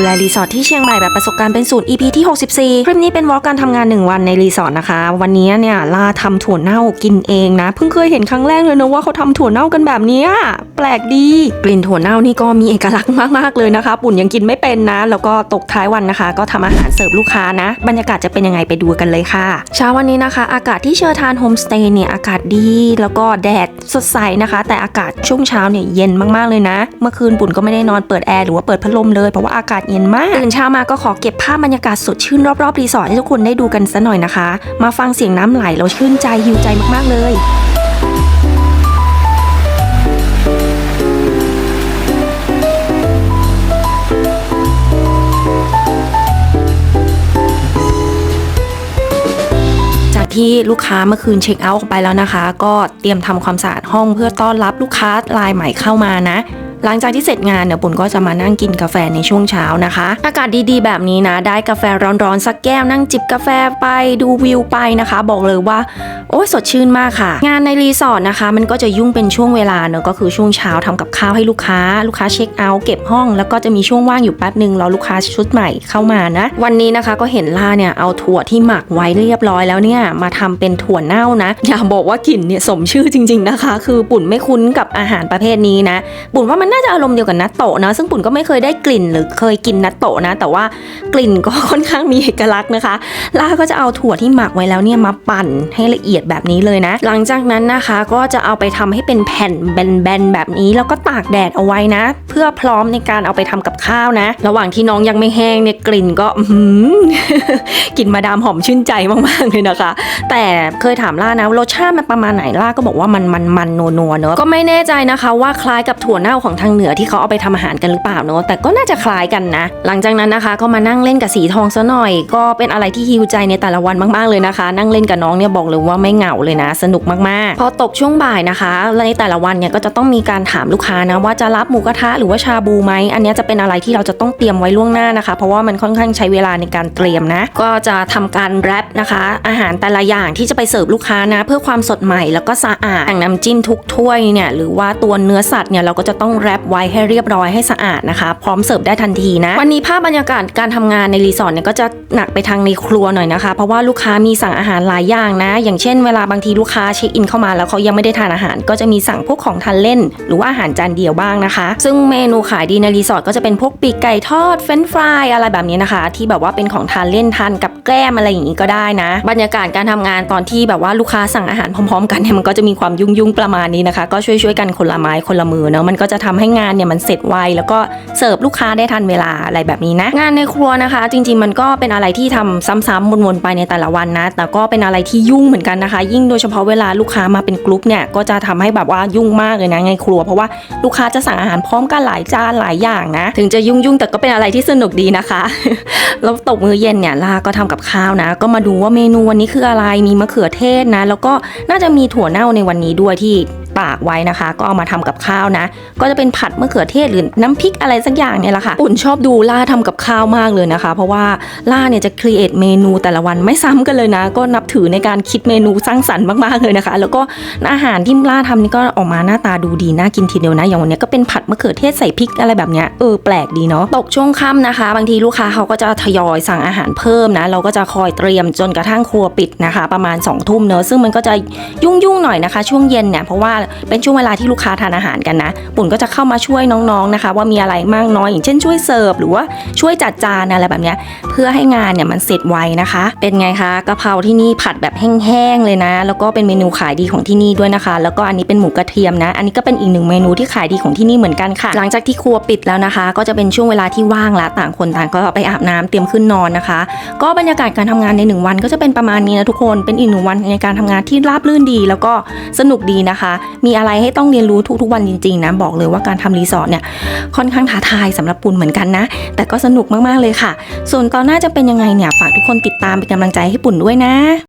ดูแลรีสอร์ทที่เชียงใหม่แบบประสบการณ์เป็นศูนย์ EP ที่ 64 คลิปนี้เป็นวอล์กการทำงาน 1 วันในรีสอร์ทนะคะ วันนี้เนี่ยลาทำถั่วเน่ากินเองนะ เพิ่งเคยเห็นครั้งแรกเลยนะว่าเขาทำถั่วเน่ากันแบบนี้แปลกดี กลิ่นถั่วเน่านี่ก็มีเอกลักษณ์มากๆเลยนะคะ ปุ่นยังกินไม่เป็นนะ แล้วก็ตกท้ายวันนะคะ ก็ทำอาหารเสิร์ฟลูกค้านะ บรรยากาศจะเป็นยังไงไปดูกันเลยค่ะเช้าวันนี้นะคะ อากาศที่เชอร์ทานโฮมสเตย์เนี่ยอากาศดีแล้วก็แดดสดใสนะคะ แต่อากาศช่วงเช้าเนี่ยเย็นมากๆเลยนะ เมื่อคืนปุ่นก็ไม่ได้นอนเปิดแอร์หรือว่าเปิดพัดลมเลยเพราะว่าอากาศเย็นมากตื่นเช้ามาก็ขอเก็บภาพบรรยากาศสดชื่นรอบๆรีสอร์ทให้ทุกคนได้ดูกันสัหน่อยนะคะ มาฟังเสียงน้ำไหลเราชื่นใจหิวใจมากๆเลยจากที่ลูกค้าเมื่อคืนเช็คเอาท์ออกไปแล้วนะคะ ก็เตรียมทำความสะอาดห้องเพื่อต้อนรับลูกค้ารายใหม่เข้ามานะ หลังจากที่เสร็จงานเนี่ยปุ่นก็จะมานั่งกินกาแฟในช่วงเช้านะคะ อากาศดีๆ แบบนี้นะ ได้กาแฟร้อนๆสักแก้วนั่งจิบกาแฟไปดูวิวไปนะคะ บอกเลยว่าโอ้ยสดชื่นมากค่ะ งานในรีสอร์ทนะคะ มันก็จะยุ่งเป็นช่วงเวลาเนอะก็คือช่วงเช้าทำกับข้าวให้ลูกค้า ลูกค้าเช็คเอาท์เก็บห้อง แล้วก็จะมีช่วงว่างอยู่แป๊บหนึ่งรอลูกค้าชุดใหม่เข้ามานะ วันนี้นะคะก็เห็นล่าเนี่ยเอาถั่วที่หมักไว้เรียบร้อยแล้วเนี่ยมาทำเป็นถั่วเน่านะ อย่าบอกว่ากลิ่นเนี่ยสมชื่อจริง ๆนะคะ คือปุ่นไม่คุ้นกับอาหารประเภทนี้นะ ปุ่นว่ามันน่าจะอารมณ์เดียวกับนัตโตะนะ ซึ่งปุ่นก็ไม่เคยได้กลิ่นหรือเคยกินนัตโตะนะ แต่ว่ากลิ่นก็ค่อนข้างมีเอกลักษณ์นะคะ ล่าก็จะเอาถั่วที่หมักไว้แล้วเนี่ยมาปั่นให้ละเอียดแบบนี้เลยนะ หลังจากนั้นนะคะก็จะเอาไปทำให้เป็นแผ่นแบนๆแบบนี้ แล้วก็ตากแดดเอาไว้นะ เพื่อพร้อมในการเอาไปทำกับข้าวนะ ระหว่างที่น้องยังไม่แห้งเนี่ยกลิ่นก็หือกลิ่นมาดามหอมชื่นใจมากๆเลยนะคะ แต่เคยถามล่านะรสชาติมันประมาณไหนล่าก็บอกว่ามันมันมันนัวนัวๆเนอะก็ไม่แน่ใจนะคะ ว่าคล้ายกับถั่วเน่าของทางเหนือที่เขาเอาไปทำอาหารกันหรือเปล่าเนอะแต่ก็น่าจะคล้ายกันนะ หลังจากนั้นนะคะ ก็มานั่งเล่นกับสีทองซะหน่อย ก็เป็นอะไรที่ฮิวใจในแต่ละวันมากๆเลยนะคะ นั่งเล่นกับน้องเนี่ยบอกเลยว่าไม่เหงาเลยนะ สนุกมากๆ พอตกช่วงบ่ายนะคะในแต่ละวันเนี่ยก็จะต้องมีการถามลูกค้านะว่าจะรับหมูกระทะหรือว่าชาบูไหมอันนี้จะเป็นอะไรที่เราจะต้องเตรียมไว้ล่วงหน้านะคะ เพราะว่ามันค่อนข้างใช้เวลาในการเตรียมนะ ก็จะทำการแรปนะคะ อาหารแต่ละอย่างที่จะไปเสิร์ฟลูกค้านะ เพื่อความสดใหม่แล้วก็สะอาดอย่างน้ำจิ้มทุกถ้วยเนี่ยหรือว่าตัวเนื้อสัตว์เนี่ยเราก็จะต้องแรรปไว้ให้เรียบร้อยให้สะอาดนะคะ พร้อมเสิร์ฟได้ทันทีนะ วันนี้ภาพบรรยากาศการทำงานในรีสอร์ทเนี่ยก็จะหนักไปทางในครัวหน่อยนะคะ เพราะว่าลูกค้ามีสั่งอาหารหลายอย่างนะ อย่างเช่นเวลาบางทีลูกค้าเช็คอินเข้ามาแล้วเขายังไม่ได้ทานอาหาร ก็จะมีสั่งพวกของทานเล่น หรือว่าอาหารจานเดียวบ้างนะคะ ซึ่งเมนูขายดีในรีสอร์ทก็จะเป็นพวกปีกไก่ทอดเฟรนช์ฟรายอะไรแบบนี้นะคะ ที่แบบว่าเป็นของทานเล่นทานกับแกล้มอะไรอย่างนี้ก็ได้นะ บรรยากาศการทำงานตอนที่แบบว่าลูกค้าสั่งอาหารพร้อม ๆ กันเนี่ยมันก็จะมีความยุ่งๆประมาณนี้นะคะ ก็ช่วยๆกันคนละไม้คนละมือเนาะมันก็จะทำให้งานเนี่ยมันเสร็จไวแล้วก็เสิร์ฟลูกค้าได้ทันเวลาอะไรแบบนี้นะ งานในครัวนะคะ จริง ๆ มันก็เป็นอะไรที่ทำซ้ำๆวนๆไปในแต่ละวันนะ แต่ก็เป็นอะไรที่ยุ่งเหมือนกันนะคะ ยิ่งโดยเฉพาะเวลาลูกค้ามาเป็นกลุ่มเนี่ยก็จะทำให้แบบว่ายุ่งมากเลยนะในครัว เพราะว่าลูกค้าจะสั่งอาหารพร้อมกันหลายจานหลายอย่างนะ ถึงจะยุ่งๆแต่ก็เป็นอะไรที่สนุกดีนะคะแล้วตกมือเย็นเนี่ยลาก็ทำกับข้าวนะ ก็มาดูว่าเมนูวันนี้คืออะไรมีมะเขือเทศนะ แล้วก็น่าจะมีถั่วเน่าในวันนี้ด้วยที่ ตากไว้นะคะ ก็เอามาทำกับข้าวนะ ก็จะเป็นผัดมะเขือเทศหรือน้ำพริกอะไรสักอย่างเนี่ยแหละค่ะอุ่นชอบดูล่าทำกับข้าวมากเลยนะคะ เพราะว่าล่าเนี่ยจะครีเอทเมนูแต่ละวันไม่ซ้ำกันเลยนะ ก็นับถือในการคิดเมนูสร้างสรรค์มากๆเลยนะคะ แล้วก็อาหารที่ล่าทำนี่ก็ออกมาหน้าตาดูดีน่ากินทีเดียวนะ อย่างวันนี้ก็เป็นผัดมะเขือเทศใส่พริกอะไรแบบเนี้ยเออแปลกดีเนาะตกช่วงค่ำนะคะ บางทีลูกค้าเขาก็จะทยอยสั่งอาหารเพิ่มนะ เราก็จะคอยเตรียมจนกระทั่งครัวปิดนะคะ ประมาณ2องทุ่มเนอะซึ่งมันก็จะยุ่งๆหน่อยนะคะ ช่วงเย็นเนี่ยเพราะว่าเป็นช่วงเวลาที่ลูกค้าทานอาหารกันนะปุ่นก็จะเข้ามาช่วยน้องๆนะคะ ว่ามีอะไรมากน้อยอย่างเช่นช่วยเสิร์ฟหรือว่าช่วยจัดจานอะไรแบบเนี้ยเพื่อให้งานเนี่ยมันเสร็จไวนะคะ เป็นไงคะกะเพราที่นี่ผัดแบบแห้งๆเลยนะ แล้วก็เป็นเมนูขายดีของที่นี่ด้วยนะคะ แล้วก็อันนี้เป็นหมูกระเทียมนะ อันนี้ก็เป็นอีกหนึ่งเมนูที่ขายดีของที่นี่เหมือนกันค่ะ หลังจากที่ครัวปิดแล้วนะคะ ก็จะเป็นช่วงเวลาที่ว่างละต่างคนต่างก็ไปอาบน้ำเตรียมขึ้นนอนนะคะ ก็บรรยากาศการทำงานในหนึ่งวันก็จะเป็นประมาณนี้นะทุกคนเป็นอีกหนึ่งวันในการทำงานที่ราบรื่นดี แล้วก็สนุกดีนะคะมีอะไรให้ต้องเรียนรู้ทุกๆวันจริงๆนะบอกเลยว่าการทำรีสอร์ทเนี่ยค่อนข้างท้าทายสำหรับปุนเหมือนกันนะ แต่ก็สนุกมากๆเลยค่ะ ส่วนตอนหน้าจะเป็นยังไงเนี่ยฝากทุกคนติดตามเป็นกำลังใจให้ปุ่นด้วยนะ